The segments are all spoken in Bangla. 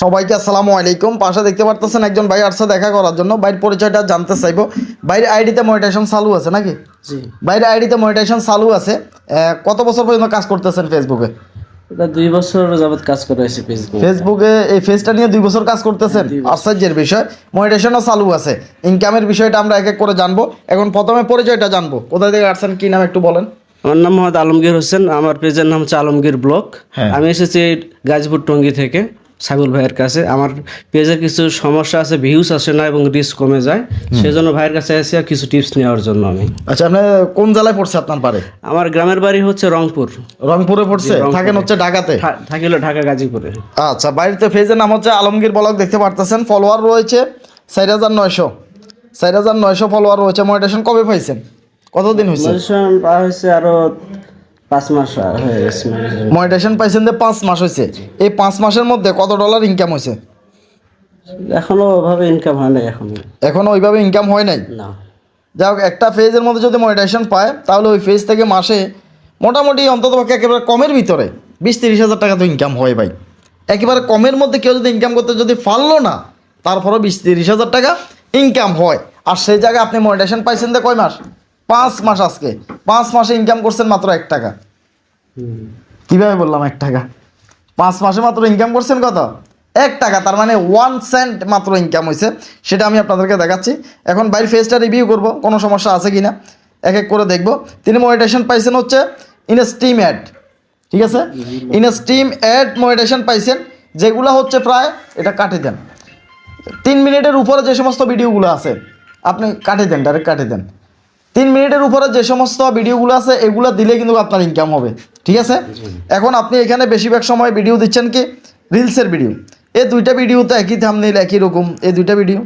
সবাইকে আসসালামু আলাইকুম। পাশে দেখতে পারতেছেন একজন ভাই আসছে দেখা করার জন্য। বাইরের পরিচয়টা জানতে চাইব। বাইরের আইডিতে মনিটাইজেশন চালু আছে নাকি? জি। বাইরের আইডিতে মনিটাইজেশন চালু আছে। কত বছর পর্যন্ত কাজ করতেছেন ফেসবুকে এটা দুই বছর যাবত কাজ করে আছি ফেসবুক ফেসবুকে এই ফেজটা নিয়ে দুই বছর কাজ করতেছেন? আশ্চর্যের বিষয়। মনিটাইজেশনও চালু আছে। ইনকামের বিষয়টা আমরা এক এক করে জানব। এখন প্রথমে পরিচয়টা জানব। কোথা থেকে আসছেন? কি নাম একটু বলেন। আমার নাম মোহাম্মদ আলমগীর হোসেন। আমার পেজের নাম হচ্ছে আলমগীর ব্লক হ্যাঁ। আমি এসেছি গাজীপুর টঙ্গী থেকে। সাইবুল ভাইয়ের কাছে। আমার পেজের কিছু সমস্যা আছে ভিউজ আসে না এবং রিস্ক কমে যায়। সেজন্য ভাইয়ের কাছে এসে আর কিছু টিপস নেওয়ার জন্য আমি। আচ্ছা আপনি কোন জেলায় পড়ছে আপনার পারে আমার গ্রামের বাড়ি হচ্ছে রংপুর। রংপুরে পড়ছে? থাকেন হচ্ছে ঢাকাতে? থাকিল ঢাকা গাজীপুরে। আচ্ছা বাড়িতে ফেজের নাম হচ্ছে আলমগীর ব্লগ দেখতে পারতেছেন। ফলোয়ার রয়েছে চার হাজার নয়শো। চার হাজার নয়শো ফলোয়ার রয়েছে। মনিটেশন কবে পাইছেন? কতদিন হয়েছে হয়েছে আরও পাঁচ মাস হয়ে গেছে। Monetization। পাইছেন যে পাঁচ মাস হয়েছে এই পাঁচ মাসের মধ্যে কত ডলার ইনকাম হয়েছে এখনও ওভাবে ইনকাম হয় না এখন। এখনও ওইভাবে ইনকাম হয় নাই? না। যাই হোক একটা ফেজের মধ্যে যদি মনিটাইজেশন পায় তাহলে ওই ফেজ থেকে মাসে মোটামুটি অন্তত একেবারে কমের ভিতরে বিশ তিরিশ হাজার টাকা তো ইনকাম হয় ভাই। একেবারে কমের মধ্যে কেউ যদি ইনকাম করতে যদি পারল না তারপরেও বিশ তিরিশ হাজার টাকা ইনকাম হয়। আর সেই জায়গায় আপনি মনিটাইজেশন পাইছেন যে কয় মাস? পাঁচ মাস আজকে। পাঁচ মাসে ইনকাম করছেন মাত্র এক টাকা। কীভাবে বললাম এক টাকা? পাঁচ মাসে মাত্র ইনকাম করছেন কত? এক টাকা তার মানে ওয়ান সেন্ট মাত্র ইনকাম হয়েছে সেটা আমি আপনাদেরকে দেখাচ্ছি। এখন বাইরের ফেসটা রিভিউ করব কোনো সমস্যা আছে কি না এক এক করে দেখব। তিনি মনিটেশন পাইছেন হচ্ছে ইন স্টিম অ্যাড ঠিক আছে? ইন স্টিম অ্যাড মনিটেশন পাইছেন যেগুলো হচ্ছে প্রায় এটা কাটে দেন। তিন মিনিটের উপরে যে সমস্ত ভিডিওগুলো আছে আপনি কাটে দেন ডাইরেক্ট কাটে দেন। তিন মিনিটের উপরে যে সমস্ত ভিডিওগুলো আছে, এগুলো দিলে কিন্তু আপনার ইনকাম হবে। ঠিক আছে? এখন আপনি এখানে বেশিরভাগ সময় ভিডিও দিচ্ছেন কি? রিলসের ভিডিও এই দুইটা ভিডিও তো একই থামনেল একই রকম। এই দুইটা ভিডিও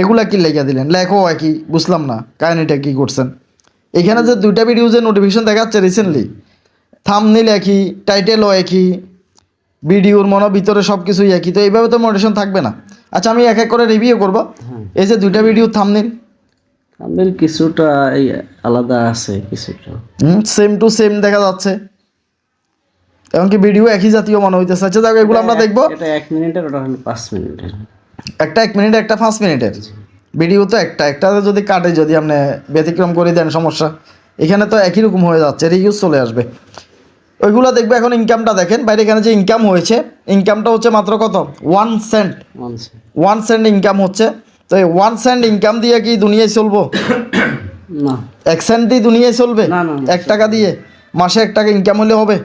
এগুলা কি লেখা দিলেন? লেখো, একই। বুঝলাম না, কাহিনিটা কি করছেন? এখানে যে দুইটা ভিডিও যে নোটিফিকেশন দেখাচ্ছে রিসেন্টলি থামনেল একই টাইটেলও একই ভিডিওর মনে ভিতরে সব কিছুই একই। তো এইভাবে তো মোটিভেশন থাকবে না। আচ্ছা আমি এক এক করে রিভিউ করব। এই যে দুইটা ভিডিও থামনেল আমাদের কিছুটা এই আলাদা আছে কিছুটা। সেম টু সেম দেখা যাচ্ছে। এমনকি ভিডিও একই জাতীয় মনে হইতেছে। আচ্ছা দেখো এগুলো আমরা দেখব। এটা এক মিনিটের ওটা হলো পাঁচ মিনিটের। একটা এক মিনিট একটা পাঁচ মিনিটের। ভিডিও তো একটা। একটা যদি কাটে যদি আপনি ব্যতিক্রম করে দেন সমস্যা। এখানে তো একই রকম হয়ে যাচ্ছে রিউজ চলে আসবে। ওইগুলো দেখবে এখন ইনকামটা দেখেন। বাইরে এখানে যে ইনকাম হয়েছে ইনকামটা হচ্ছে মাত্র কত? One cent one cent income হচ্ছে। তো এই ওয়ান সেন্ট ইনকাম দিয়ে কি দুনিয়ায় চলবো? না। এক সেন্ট দিয়ে দুনিয়ায় চলবে? না, না, এক টাকা দিয়ে? মাসে এক টাকা ইনকাম হলে হবে?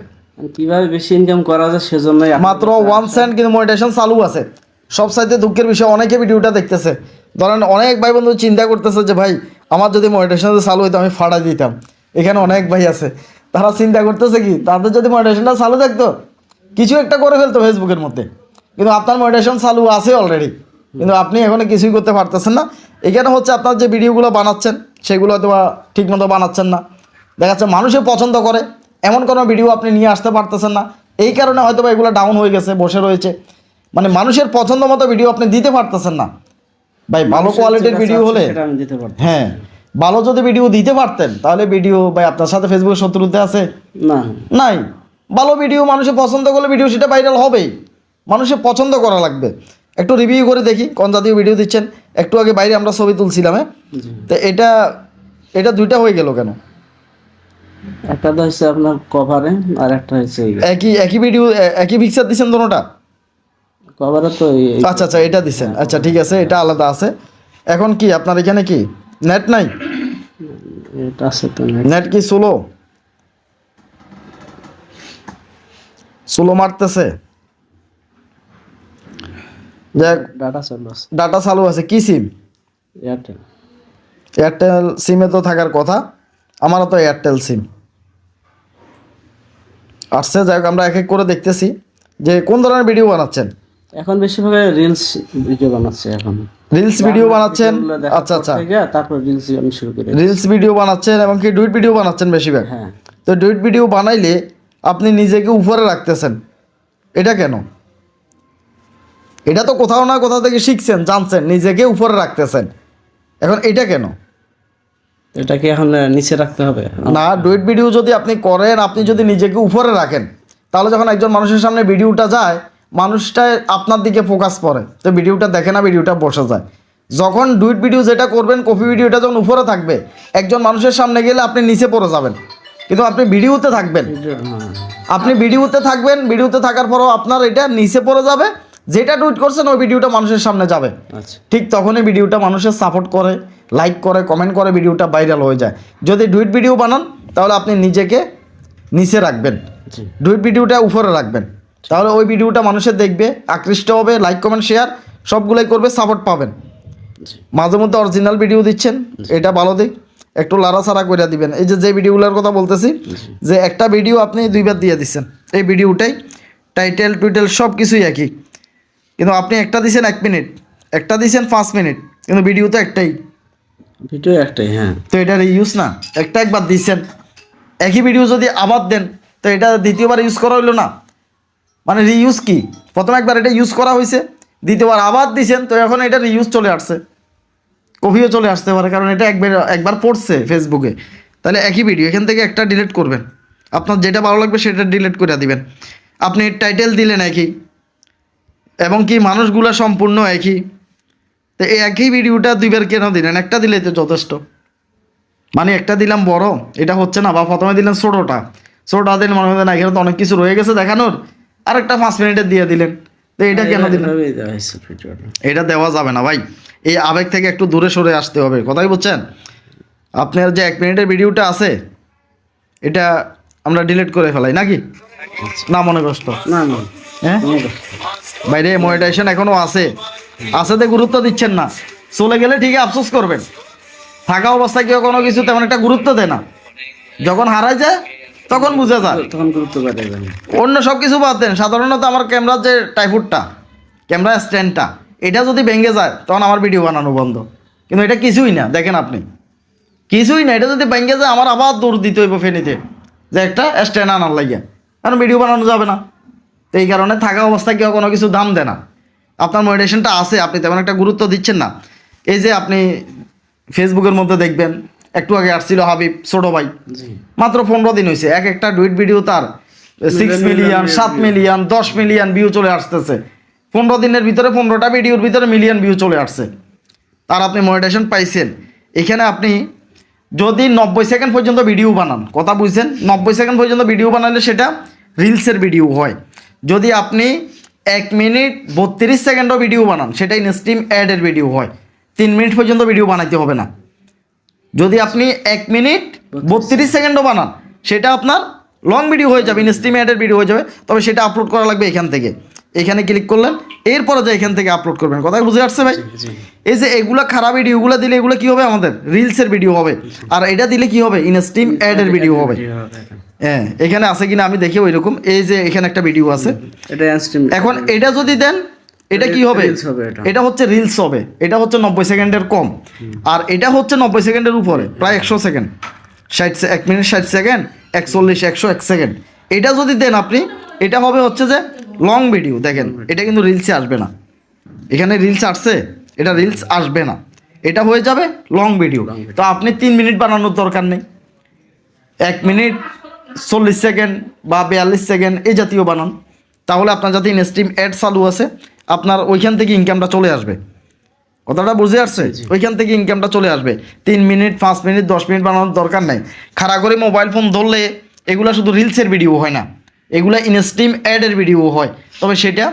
কীভাবে বেশি ইনকাম করা যায় সেজন্যই মাত্র ওয়ান সেন্ট কিন্তু মনিটেশন চালু আছে। সব সাইতে দুঃখের বিষয় অনেকে ভিডিওটা দেখতেছে। ধরেন অনেক ভাই বন্ধু চিন্তা করতেছে যে ভাই আমার যদি মনিটেশন চালু হইতো আমি ফাড়াই দিতাম। এখানে অনেক ভাই আছে। তারা চিন্তা করতেছে কি তাদের যদি মনিটেশনটা চালু থাকতো কিছু একটা করে ফেলতো ফেসবুকের মধ্যে। কিন্তু আপনার মনিটেশন চালু আছে অলরেডি কিন্তু আপনি এখনও কিছুই করতে পারতেছেন না। এখানে হচ্ছে আপনার যে ভিডিওগুলো বানাচ্ছেন সেগুলো হয়তো বা ঠিকমতো বানাচ্ছেন না। দেখা যাচ্ছে মানুষে পছন্দ করে এমন কোনো ভিডিও আপনি নিয়ে আসতে পারতেছেন না। এই কারণে হয়তো বা এগুলো ডাউন হয়ে গেছে বসে রয়েছে। মানে মানুষের পছন্দ মতো ভিডিও আপনি দিতে পারতেছেন না। ভাই ভালো কোয়ালিটির ভিডিও হলে হ্যাঁ ভালো যদি ভিডিও দিতে পারতেন তাহলে ভিডিও ভাই আপনার সাথে ফেসবুকে শত্রুতে আছে? না। নাই। ভালো ভিডিও মানুষে পছন্দ করলে ভিডিও সেটা ভাইরাল হবেই। মানুষের পছন্দ করা লাগবে। একটু রিভিউ করে দেখি কোন জাতীয় ভিডিও দিচ্ছেন। একটু আগে বাইরে আমরা ছবি তুলছিলাম হ্যাঁ? তো এটা এটা দুইটা হয়ে গেল কেন? একটা তো হচ্ছে আপনার কভারে আর একটা হচ্ছে একই একই ভিডিও একই পিকচার দিচ্ছেন দোনোটা কভারে তো আচ্ছা আচ্ছা এটা দিচ্ছেন। আচ্ছা ঠিক আছে এটা আলাদা আছে। এখন কি আপনার এখানে কি? নেট নাই? এটা আছে তো নেট কি স্লো স্লো মারতেছে? যাক ডাটা চালু আছে। ডাটা চালু আছে কি সিম এয়ারটেল এয়ারটেল সিমে তো থাকার কথা আমারও তো এয়ারটেল সিম আসছে যাই হোক আমরা এক এক করে দেখতেছি যে কোন ধরনের ভিডিও বানাচ্ছেন। এখন বেশিরভাগ রিলস ভিডিও বানাচ্ছে এখন। রিলস ভিডিও বানাচ্ছেন? আচ্ছা আচ্ছা। তারপর রিলস আমি শুরু করি রিলস ভিডিও বানাচ্ছেন এবং কি ডুইট ভিডিও বানাচ্ছেন বেশিরভাগ? হ্যাঁ। তো ডুইট ভিডিও বানাইলে আপনি নিজেকে উপরে রাখতেছেন। এটা কেন? এটা তো কোথাও না কোথাও থেকে শিখছেন জানছেন নিজেকে উপরে রাখতেছেন। এখন এটা কেন? এটা কি এখন নিচে রাখতে হবে? না ডুইট ভিডিও যদি আপনি করেন আপনি যদি নিজেকে উপরে রাখেন তাহলে যখন একজন মানুষের সামনে ভিডিওটা যায় মানুষটা আপনার দিকে ফোকাস করে। তো ভিডিওটা দেখে না ভিডিওটা বসে যায়। যখন ডুইট ভিডিও যেটা করবেন কপি ভিডিওটা যখন উপরে থাকবে একজন মানুষের সামনে গেলে আপনি নিচে পড়ে যাবেন। কিন্তু আপনি ভিডিওতে থাকবেন। আপনি ভিডিওতে থাকবেন ভিডিওতে থাকার পরও আপনার এটা নিচে পড়ে যাবে যেটা টুইট করছেন ওই ভিডিওটা মানুষের সামনে যাবে। আচ্ছা। ঠিক তখনই ভিডিওটা মানুষের সাপোর্ট করে লাইক করে কমেন্ট করে ভিডিওটা ভাইরাল হয়ে যায়। যদি ডুইট ভিডিও বানান তাহলে আপনি নিজেকে নিচে রাখবেন। ডুইট ভিডিওটা উপরে রাখবেন। তাহলে ওই ভিডিওটা মানুষের দেখবে আকৃষ্ট হবে লাইক কমেন্ট শেয়ার সবগুলোই করবে সাপোর্ট পাবেন। মাঝে মধ্যে অরিজিনাল ভিডিও দিচ্ছেন এটা ভালো দিক। একটু লাড়াছাড়া করে দিবেন। এই যে যে ভিডিওগুলোর কথা বলতেছি যে একটা ভিডিও আপনি দুইবার দিয়ে দিচ্ছেন। এই ভিডিওটাই টাইটেল টুইটেল সব কিছুই একই। কিন্তু আপনি একটা দিছেন এক মিনিট একটা দিছেন পাঁচ মিনিট কিন্তু ভিডিও তো একটাই। ভিডিও একটাই হ্যাঁ। তো এটা ইউজ না একটা একবার দিচ্ছেন একই ভিডিও যদি আবার দেন তো এটা দ্বিতীয়বার ইউজ করা হইল না। মানে রিইউজ কি? প্রথম একবার এটা ইউজ করা হয়েছে দ্বিতীয়বার আবার দিছেন তো এখন এটা রিইউজ চলে আসছে। কপিও চলে আসতে পারে কারণ এটা একবার একবার পড়ছে ফেসবুকে তাহলে একই ভিডিও এখান থেকে একটা ডিলিট করবেন। আপনার যেটা ভালো লাগবে সেটা ডিলিট করে দিবেন। আপনি টাইটেল দিলেন একই এবং কি মানুষগুলো সম্পূর্ণ একই? তো এই একই ভিডিওটা দুইবার কেন দিলেন? একটা দিলে তো যথেষ্ট। মানে একটা দিলাম বড় এটা হচ্ছে না বা প্রথমে দিলেন ছোটোটা। ছোটোটা দিন মনে হয় না এখানে তো অনেক কিছু রয়ে গেছে দেখানোর। আর একটা পাঁচ মিনিটের দিয়ে দিলেন। তো এটা কেন দিলেন? এটা দেওয়া যাবে না ভাই। এই আবেগ থেকে একটু দূরে সরে আসতে হবে। কথাই বুঝছেন? আপনার যে এক মিনিটের ভিডিওটা আছে এটা আমরা ডিলিট করে ফেলাই নাকি? না মনে কষ্ট। না না। হ্যাঁ। বাইরে মনিটাইজেশন এখনও আছে। আছেতে গুরুত্ব দিচ্ছেন না। চলে গেলে ঠিকই আফসোস করবেন। থাকা অবস্থায় কেউ কোনো কিছু তেমন একটা গুরুত্ব দেয় না। যখন হারায় যায় তখন বুঝে যায়। তখন গুরুত্ব অন্য সব কিছু বাদ দেন। সাধারণত আমার ক্যামেরার যে টাইফুডটা ক্যামেরা স্ট্যান্ডটা এটা যদি ভেঙে যায় তখন আমার ভিডিও বানানো বন্ধ। কিন্তু এটা কিছুই না দেখেন আপনি। কিছুই না এটা যদি ভেঙে যায় আমার আবার দৌড় দিতে হইব ফেনিতে যে একটা স্ট্যান্ড আনার লাগিয়া। কারণ ভিডিও বানানো যাবে না। তো এই কারণে থাকা অবস্থায় কেউ কোনো কিছু দাম দেয় না। আপনার মোটিভেশনটা আছে আপনি তেমন একটা গুরুত্ব দিচ্ছেন না। এই যে আপনি ফেসবুকের মধ্যে দেখবেন একটু আগে আসছিল হাবিব ছোটো ভাই। মাত্র পনেরো দিন হয়েছে এক একটা ডুইট ভিডিও তার। সিক্স মিলিয়ন সাত মিলিয়ন দশ মিলিয়ন ভিউ চলে আসতেছে। পনেরো দিনের ভিতরে পনেরোটা ভিডিওর ভিতরে মিলিয়ন ভিউ চলে আসছে। তার আপনি মনিটেশন পাইছেন। এখানে আপনি যদি নব্বই সেকেন্ড পর্যন্ত ভিডিও বানান কথা বুঝছেন? নব্বই সেকেন্ড পর্যন্ত ভিডিও বানালে সেটা রিলসের ভিডিও হয়। যদি আপনি এক মিনিট বত্রিশ সেকেন্ডও ভিডিও বানান সেটাই স্ট্রিম অ্যাডের ভিডিও হয়। তিন মিনিট পর্যন্ত ভিডিও বানাইতে হবে না। যদি আপনি এক মিনিট বত্রিশ সেকেন্ডও বানান সেটা আপনার লং ভিডিও হয়ে যাবে ইনস্টিমেটেড ভিডিও হয়ে যাবে তবে সেটা আপলোড করা লাগবে এখান থেকে। এখানে ক্লিক করলেন এরপরে যে এখান থেকে আপলোড করবেন। কথা বুঝে আসছে ভাই? এই যে এগুলো খারাপ ভিডিওগুলো দিলে এগুলো কি হবে আমাদের? রিলসের ভিডিও হবে। আর এটা দিলে কি হবে? ইনস্টিম অ্যাডের ভিডিও হবে। ভিডিও হবে হ্যাঁ এখানে আছে কিনা আমি দেখি ওইরকম এই যে এখানে একটা ভিডিও আছে। এটা এখন এটা যদি দেন এটা কি হবে? এটা। এটা হচ্ছে রিলস হবে। এটা হচ্ছে নব্বই সেকেন্ডের কম। আর এটা হচ্ছে নব্বই সেকেন্ডের উপরে প্রায় একশো সেকেন্ড। ষাট এক মিনিট ষাট সেকেন্ড। একচল্লিশ একশো এক সেকেন্ড এটা যদি দেন আপনি এটা হবে হচ্ছে যে লং ভিডিও দেখেন। এটা কিন্তু রিলসে আসবে না। এখানে রিলস আসছে এটা রিলস আসবে না। এটা হয়ে যাবে লং ভিডিও তো আপনি তিন মিনিট বানানোর দরকার নেই। এক মিনিট চল্লিশ সেকেন্ড বা বিয়াল্লিশ সেকেন্ড এই জাতীয় বানান। তাহলে আপনার যাতে ইনস্ট্রিম অ্যাড চালু আছে আপনার ওইখান থেকে ইনকামটা চলে আসবে। কথাটা বুঝে আসছে? ওইখান থেকে ইনকামটা চলে আসবে। তিন মিনিট পাঁচ মিনিট দশ মিনিট বানানোর দরকার নাই। খাড়া করে মোবাইল ফোন ধরলে এগুলো শুধু রিলসের ভিডিও হয় না এগুলা ইনস্ট্রিম অ্যাডের ভিডিও হয়। তবে সেটা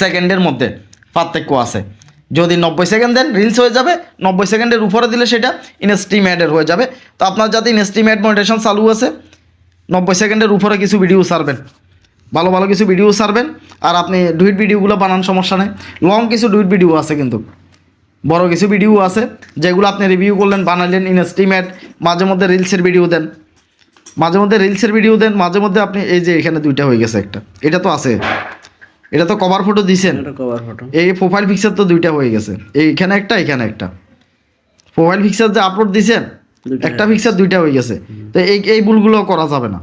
সেকেন্ডের মধ্যে পার্থক্য আছে। যদি নব্বই সেকেন্ড দেন রিলস হয়ে যাবে নব্বই সেকেন্ডের উপরে দিলে সেটা ইনস্ট্রিম অ্যাডের হয়ে যাবে। তো আপনার যাতে ইনস্ট্রিম অ্যাড মনিটেশন চালু আছে নব্বই সেকেন্ডের উপরে কিছু ভিডিও ছাড়বেন। ভালো ভালো কিছু ভিডিও ছাড়বেন। আর আপনি ডুইট ভিডিওগুলো বানান সমস্যা নেই। লং কিছু ডুইট ভিডিও আছে কিন্তু। বড় কিছু ভিডিও আছে যেগুলো আপনি রিভিউ করলেন বানালেন ইনস্টিমেট মাঝে মধ্যে রিলসের ভিডিও দেন। মাঝে মধ্যে রিলসের ভিডিও দেন মাঝে মধ্যে আপনি এই যে এখানে দুইটা হয়ে গেছে একটা। এটা তো আছে। এটা তো কভার ফটো দিছেন। কভার ফটো এই প্রোফাইল পিকচার তো দুইটা হয়ে গেছে। এইখানে একটা এখানে একটা। প্রোফাইল পিকচার যে আপলোড দিছেন একটা পিকচার দুইটা হয়ে গেছে। তো এই এই ভুলগুলো করা যাবে না।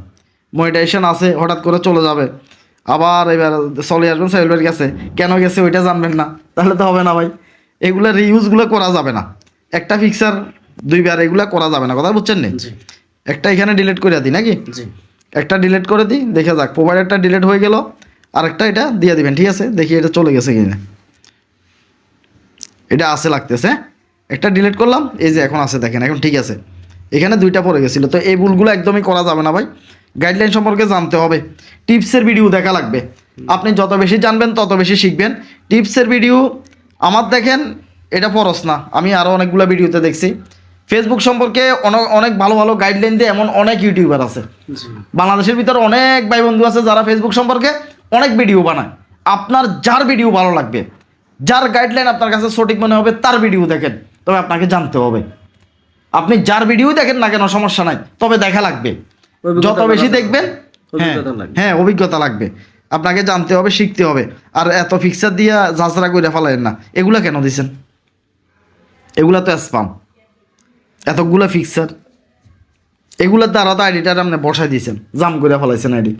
মনিটাইজেশন আছে হঠাৎ করে চলে যাবে। আবার এবার চলে আসবেন সাইলের কাছে। কেন গেছে ওইটা জানবেন না। তাহলে তো হবে না ভাই। এগুলো রিউজগুলো করা যাবে না। একটা পিকচার দুইবার এগুলো করা যাবে না। কথা বুঝছেন নি? একটা এখানে ডিলিট করে দিই নাকি? একটা ডিলিট করে দিই দেখে যাক। প্রোভাইডারটা ডিলিট হয়ে গেল আরেকটা এটা দিয়ে দিবেন ঠিক আছে? দেখি এটা চলে গেছে কিনা। এটা আছে লাগতেছে একটা ডিলিট করলাম এই যে এখন আছে দেখেন এখন ঠিক আছে। এখানে দুইটা পড়ে গেছিল তো এই ভুলগুলো একদমই করা যাবে না ভাই। গাইডলাইন সম্পর্কে জানতে হবে। টিপসের ভিডিও দেখা লাগবে। আপনি যত বেশি জানবেন তত বেশি শিখবেন। টিপসের ভিডিও আমার দেখেন এটা ফরস না। আমি আরও অনেকগুলো ভিডিওতে দেখছি। ফেসবুক সম্পর্কে অনেক অনেক ভালো ভালো গাইডলাইন দিয়ে এমন অনেক ইউটিউবার আছে। বাংলাদেশের ভিতরে অনেক ভাই বন্ধু আছে যারা ফেসবুক সম্পর্কে অনেক ভিডিও বানায়। আপনার যার ভিডিও ভালো লাগবে যার গাইডলাইন আপনার কাছে সঠিক মনে হবে তার ভিডিও দেখেন। তবে আপনাকে জানতে হবে। আপনি যার ভিডিও দেখেন না কেন সমস্যা নাই। তবে দেখা লাগবে। যত বেশি দেখবেন হবে। হ্যাঁ অভিজ্ঞতা লাগবে। আপনাকে জানতে হবে, শিখতে হবে। আর এত ফিক্সার দিয়া যাচরা করে ফেলায়েন না। এগুলা কেন দিছেন? এগুলা তো স্পাম এতগুলা ফিক্সার এগুলোর দ্বারা তো আইডিটার আপনি বসাই দিয়েছেন, জাম করে ফেলাইছেন আইডি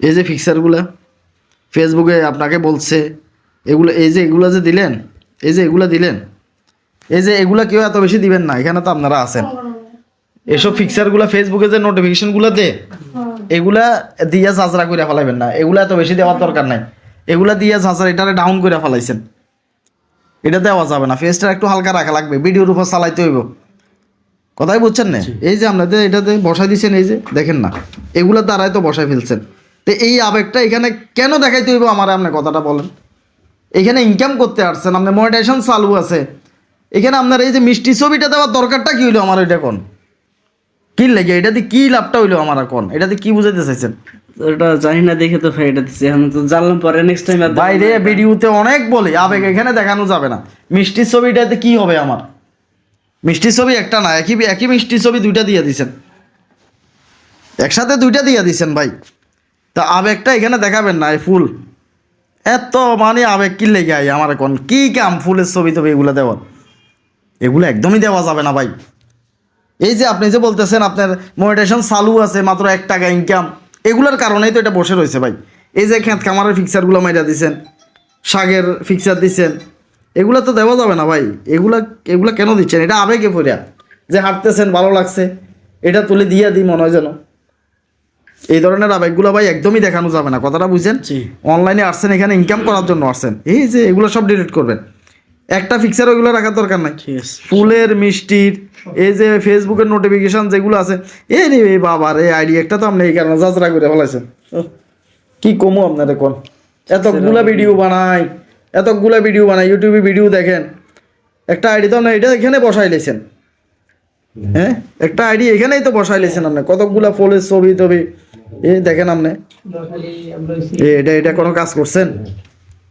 এই যে ফিক্সারগুলা ফেসবুকে আপনাকে বলছে, এগুলো এই যে এগুলো যে দিলেন, এই যে এগুলো দিলেন, এই যে এগুলো কেউ এত বেশি দিবেন না, এখানে তো আপনারা আছেন। এসব ফিক্সারগুলো ফেসবুকে যে নোটিফিকেশনগুলো দে এগুলা দিয়া ঝাঁচরা করে ফেলাইবেন না। এগুলা এত বেশি দেওয়ার দরকার নাই। এগুলা দিয়া ঝাঁচরা এটারে ডাউন করে ফেলাইছেন। এটা দেওয়া যাবে না। ফেসটা একটু হালকা রাখা লাগবে। ভিডিওর উপর চালাইতে হইব। কথাই বুঝছেন না? এই যে আপনাদের এটাতে বসাই দিচ্ছেন এই যে দেখেন না এগুলোর দ্বারাই তো বসাই ফেলছেন। তো এই আবেগটা এখানে কেন দেখাইতে হইব? আমার আপনি কথাটা বলেন। এখানে ইনকাম করতে আসছেন আপনার মনিটাইজেশন চালু আছে। এখানে আপনার এই যে মিষ্টি ছবিটা দেওয়ার দরকারটা কি হইল? আমার ওইটা কোন? কি লেগে? এটাতে কি লাভটা হইল আমার কোন এটাতে কি বুঝাইতে চাইছেন? ওটা জানি না দেখে তো ভাই এটা দিচ্ছি আমি তো জানলাম পরে নেক্সট টাইম বাইরে ভিডিওতে অনেক বলে আবেগ এখানে দেখানো যাবে না। মিষ্টির ছবিটাতে কি হবে আমার? মিষ্টির ছবি একটা না একই একই মিষ্টির ছবি দুইটা দিয়ে দিছেন। একসাথে দুইটা দিয়ে দিছেন ভাই। তা আবেগটা এখানে দেখাবেন না এই ফুল। এত মানে আবেগ কি লেগে আই আমার এখন? কি কাম ফুলের ছবি তবি এগুলো দেওয়ার? এগুলো একদমই দেওয়া যাবে না ভাই। এই যে আপনি যে বলতেছেন আপনার মনিটেশন চালু আছে মাত্র এক টাকা ইনকাম এগুলোর কারণেই তো এটা বসে রয়েছে ভাই। এই যে খেত খামারের ফিক্সারগুলো মাইরা দিছেন শাকের ফিক্সার দিছেন এগুলো তো দেওয়া যাবে না ভাই। এগুলা এগুলো কেন দিচ্ছেন? এটা আবেগে পড়িয়া যে হাঁটতেছেন ভালো লাগছে এটা তুলে দিয়ে দিই মনে হয় যেন। এই ধরনের আবেগগুলো ভাই একদমই দেখানো যাবে না। কথাটা বুঝছেন। অনলাইনে আসছেন এখানে ইনকাম করার জন্য আসছেন। এই যে এগুলো সব ডিলিট করবেন। একটা ফিক্সার ওইগুলো রাখার দরকার নাই। ফুলের মিষ্টির এই যে ফেসবুকের নোটিফিকেশন যেগুলো আছে এই রে এই বাবা রে আইডি একটা তো আপনি এই কারণে যাচরা করে ফেলাইছেন। কি কমু আপনাদের কোন? এতগুলা ভিডিও বানাই এতগুলা ভিডিও বানাই ইউটিউবে ভিডিও দেখেন। একটা আইডি তো আপনি এটা এখানে বসাই লেছেন। হ্যাঁ একটা আইডি এখানেই তো বসাই লেছেন আপনি। কতগুলা ফুলের ছবি টবি এই দেখেন আপনি। এ, এটা এটা কোনো কাজ করছেন?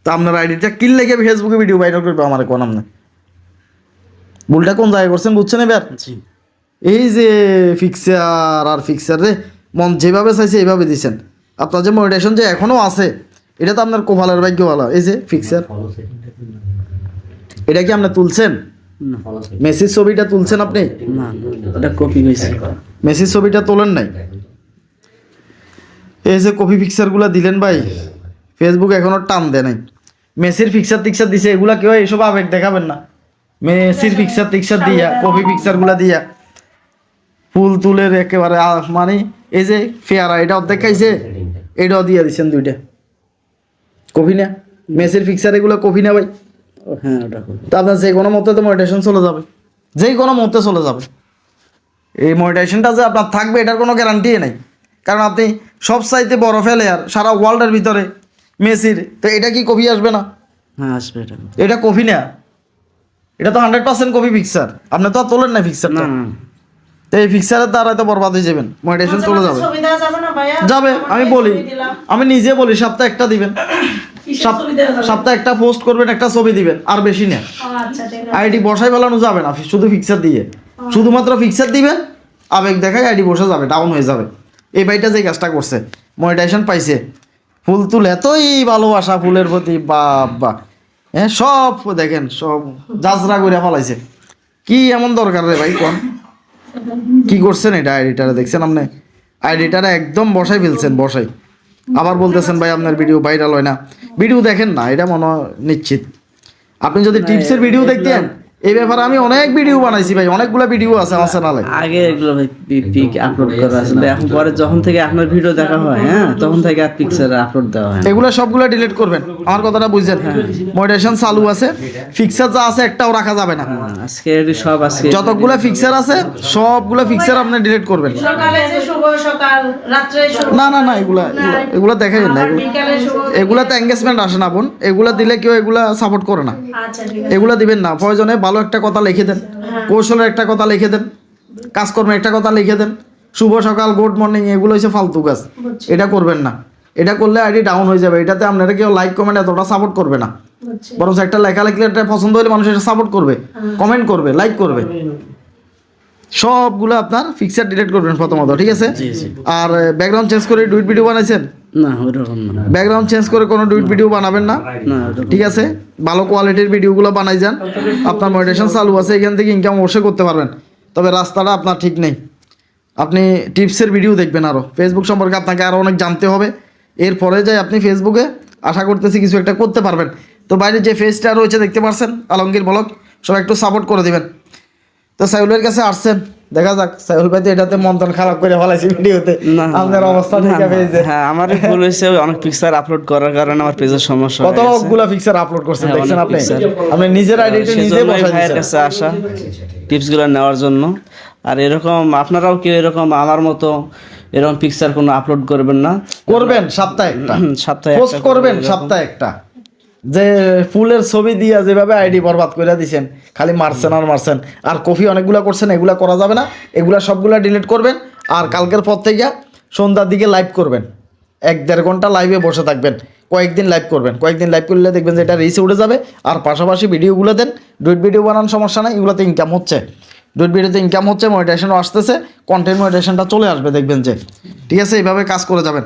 তা আপনার আইডিটা কিল লেগে ফেসবুকে ভিডিও ভাইরাল করবে আমার কোন আপনি ভুলটা কোন জায়গায় করছেন বুঝছেন এবার? এই যে ফিক্সার আর ফিক্সার রে মন যেভাবে চাইছে এইভাবে দিছেন। আপনার যে মনিটেশন যে এখনও আছে এটা তো আপনার কোপালের ভাগ্য ভালো। এই যে ফিক্সার এটা কি আপনি তুলছেন? মেসির ছবিটা তুলছেন আপনি? না কপি হয়েছে। মেসির ছবিটা তোলেন নাই। এই যে কপি পিকচারগুলো দিলেন ভাই। ফেসবুক এখনও টান দেয় নাই। মেসির পিকচার টিকচার দিছে এগুলা কেউ এইসব আবেগ দেখাবেন না। মেসির পিকচার টিকচার দিয়া কপি পিকচারগুলা দিয়া। ফুল তুলের একেবারে মানে এই যে ফেয়ারা এটা অর্ধেক খাইছে এটাও দিয়ে দিচ্ছেন দুইটা। কপি না? মেসির পিকচার এগুলো কপি না ভাই? হ্যাঁ ওটা তা আপনার যে কোনো মতে তো মনিটাইজেশন চলে যাবে। যে কোনো মতে চলে যাবে। এই মনিটাইজেশনটা যে আপনার থাকবে এটার কোনো গ্যারান্টি নেই। কারণ আপনি সব চাইতে বড় ফেলে আর সারা ওয়ার্ল্ডের ভিতরে মেসির তো এটা কি কপি আসবে না? হ্যাঁ আসবে এটা এটা কপি না? এটা তো হান্ড্রেড পার্সেন্ট কপি পিকচার আপনি তো আর তোলেন না পিকচারটা না তো এই পিকচারের দ্বারা তো বরবাদ হয়ে যাবেন। মনিটাইজেশন চলে যাবে। যাবে না ভাইয়া যাবে আমি বলি। আমি নিজে বলি সপ্তাহে একটা দিবেন? সপ্তাহে একটা পোস্ট করবেন একটা ছবি দিবেন আর বেশি না। ও, আচ্ছা। আইডি বসাই ফেলানো যাবে না শুধু ফিক্সার দিয়ে। শুধুমাত্র ফিক্সার দিবেন আবেগ দেখায় আইডি বসে যাবে ডাউন হয়ে যাবে। এই ভাইটা যে কাজটা করছে মনিটাইজেশন পাইছে। ফুল তুল এতই ভালোবাসা ফুলের প্রতি বাবা। হ্যাঁ সব দেখেন সব যাজরা করে ফেলাইছে। কি এমন দরকার রে ভাই কোন? কি করছেন এটা আইডিটারে দেখছেন আপনি? আইডিটারে একদম বসাই ফেলছেন বসাই। আবার বলতেছেন ভাই আপনার ভিডিও ভাইরাল হয় না। ভিডিও দেখেন না এটা মনে নিশ্চিত। আপনি যদি টিপসের ভিডিও দেখতেন এই ব্যাপারে আমি অনেক ভিডিও বানাইছি ভাই অনেকগুলো ভিডিও আছে আমার চ্যানেলে আগে এগুলো ভাই পিক আপলোড করা আসলে এখন পরে যখন থেকে আপনার ভিডিও দেখা হয় হ্যাঁ তখন থেকে আর পিকচার আপলোড দেওয়া হয় এগুলো সবগুলো ডিলিট করবেন। আমার কথাটা বুঝছেন? মডিটেশন চালু আছে। ফিক্সার যা আছে একটাও রাখা যাবে না। হ্যাঁ, আজকে সব আজকে যতগুলো ফিক্সার আছে সবগুলো ফিক্সার আপনি ডিলিট করবেন। সকালে যে শুভ সকাল রাত্রে শুভ না না না এগুলা এগুলা- দেখাই না। এগুলো বিকালে শুভ এগুলাতে এঙ্গেজমেন্ট আসে না বোন। এগুলা দিলে কেউ এগুলা সাপোর্ট করে না। আচ্ছা ঠিক আছে। এগুলা দিবেন না। প্রয়োজনে ভালো একটা কথা লিখে দেন কৌশলের একটা কথা লিখে দেন কাজকর্মের একটা কথা লিখে দেন শুভ সকাল গুড মর্নিং এগুলো হচ্ছে ফালতু কাজ। এটা করবেন না। এটা করলে আইডি ডাউন হয়ে যাবে। এটাতে আপনারা কেউ লাইক কমেন্ট এতটা সাপোর্ট করবে না। বরং একটা লেখা লিখলে একটা পছন্দ হলে মানুষ এটা সাপোর্ট করবে কমেন্ট করবে লাইক করবে। সবগুলো আপনার ফিক্সার ডিলিট করবেন প্রথমত ঠিক আছে? আর ব্যাকগ্রাউন্ড চেঞ্জ করে ডুইট ভিডিও বানাইছেন? না ব্যাকগ্রাউন্ড চেঞ্জ করে কোনো ডুইট ভিডিও বানাবেন না? ঠিক আছে? ভালো কোয়ালিটির ভিডিওগুলো বানাই যান। আপনার মোটিভেশন চালু আছে এখান থেকে ইনকাম অবশ্যই করতে পারবেন। তবে রাস্তাটা আপনার ঠিক নেই। আপনি টিপসের ভিডিও দেখবেন আরও ফেসবুক সম্পর্কে আপনাকে আরও অনেক জানতে হবে। এরপরে যাই আপনি ফেসবুকে আশা করতেছি কিছু একটা করতে পারবেন। তো বাইরে যে ফেসটা রয়েছে দেখতে পারছেন? আলমগীর বলক সবাই একটু সাপোর্ট করে দিবেন। তো সাইউলের কাছে আসছেন। দেখা যাক সাইউল ভাই তো এটাতে মন্তন খারাপ করে ফেলাইছি ভিডিওতে। আপনার অবস্থা ঠিক পেয়েছে হ্যাঁ আমার ভুল হয়েছে অনেক পিকচার আপলোড করার কারণে আমার পেজের সমস্যা কতগুলা পিকচার আপলোড করছেন হ্যাঁ, দেখছেন আপনি। আপনি নিজের আইডিটা নিজে সেজন্যই বসাই দিয়েছেন কাছে আসা টিপসগুলো নেওয়ার জন্য। আর এরকম আপনারাও কেউ এরকম আমার মতো এরকম পিকচার কোনো আপলোড করবেন না। করবেন সপ্তাহে একটা। সপ্তাহে পোস্ট করবেন সপ্তাহে একটা। যে ফুলের ছবি দিয়া যেভাবে আইডি বরবাদ করে দিছেন খালি মারছেন আর মারছেন। আর কফি অনেকগুলা করছেন এগুলা করা যাবে না। এগুলা সবগুলা ডিলিট করবেন আর কালকের পর থেকে সন্ধ্যার দিকে লাইভ করবেন। এক দেড় ঘণ্টা লাইভে বসে থাকবেন। কয়েকদিন লাইভ করবেন। কয়েকদিন লাইভ করলে দেখবেন যে এটা রিসে উঠে যাবে। আর পাশাপাশি ভিডিওগুলো দেন। ডুইট ভিডিও বানানোর সমস্যা নাই এগুলোতে ইনকাম হচ্ছে। ডুইট ভিডিওতে ইনকাম হচ্ছে মনিটেশনও আসতেছে কন্টেন্ট মনিটেশনটা চলে আসবে দেখবেন যে। ঠিক আছে এইভাবে কাজ করে যাবেন।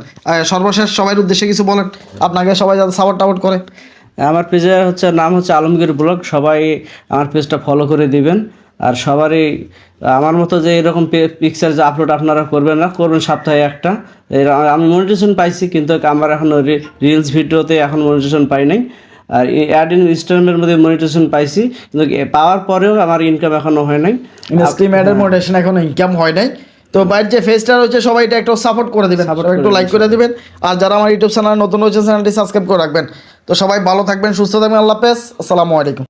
সর্বশেষ সবার উদ্দেশ্যে কিছু বলেন। আপনাকে সবাই যাতে সাপোর্ট টাপোর্ট করে। আমার পেজে হচ্ছে নাম হচ্ছে আলমগীর ব্লগ সবাই আমার পেজটা ফলো করে দিবেন। আর সবারই আমার মতো যে এরকম পিকচার যে আপলোড আপনারা করবেন না করবেন সপ্তাহে একটা। আমি মনিটেশন পাইছি কিন্তু আমার এখন রিলস ভিডিওতে এখন মনিটেশন পাই নাই। আর অ্যাড ইন ইনস্টাগ্রামের মধ্যে মনিটেশন পাইছি কিন্তু পাওয়ার পরেও আমার ইনকাম এখনও হয় নাই। ইনস্ট্রিম অ্যাডের মোটিভেশন এখন ইনকাম হয় নাই। তো বাইরের যে ফেসটা রয়েছে সবাই এটা একটু সাপোর্ট করে দিবেন। একটু লাইক করে দিবেন। আর যারা আমার ইউটিউব চ্যানেল নতুন রয়েছে চ্যানেলটি সাবস্ক্রাইব করে রাখবেন। তো সবাই ভালো থাকবেন সুস্থ থাকবেন আল্লাহ হাফেজ। আসসালামু আলাইকুম।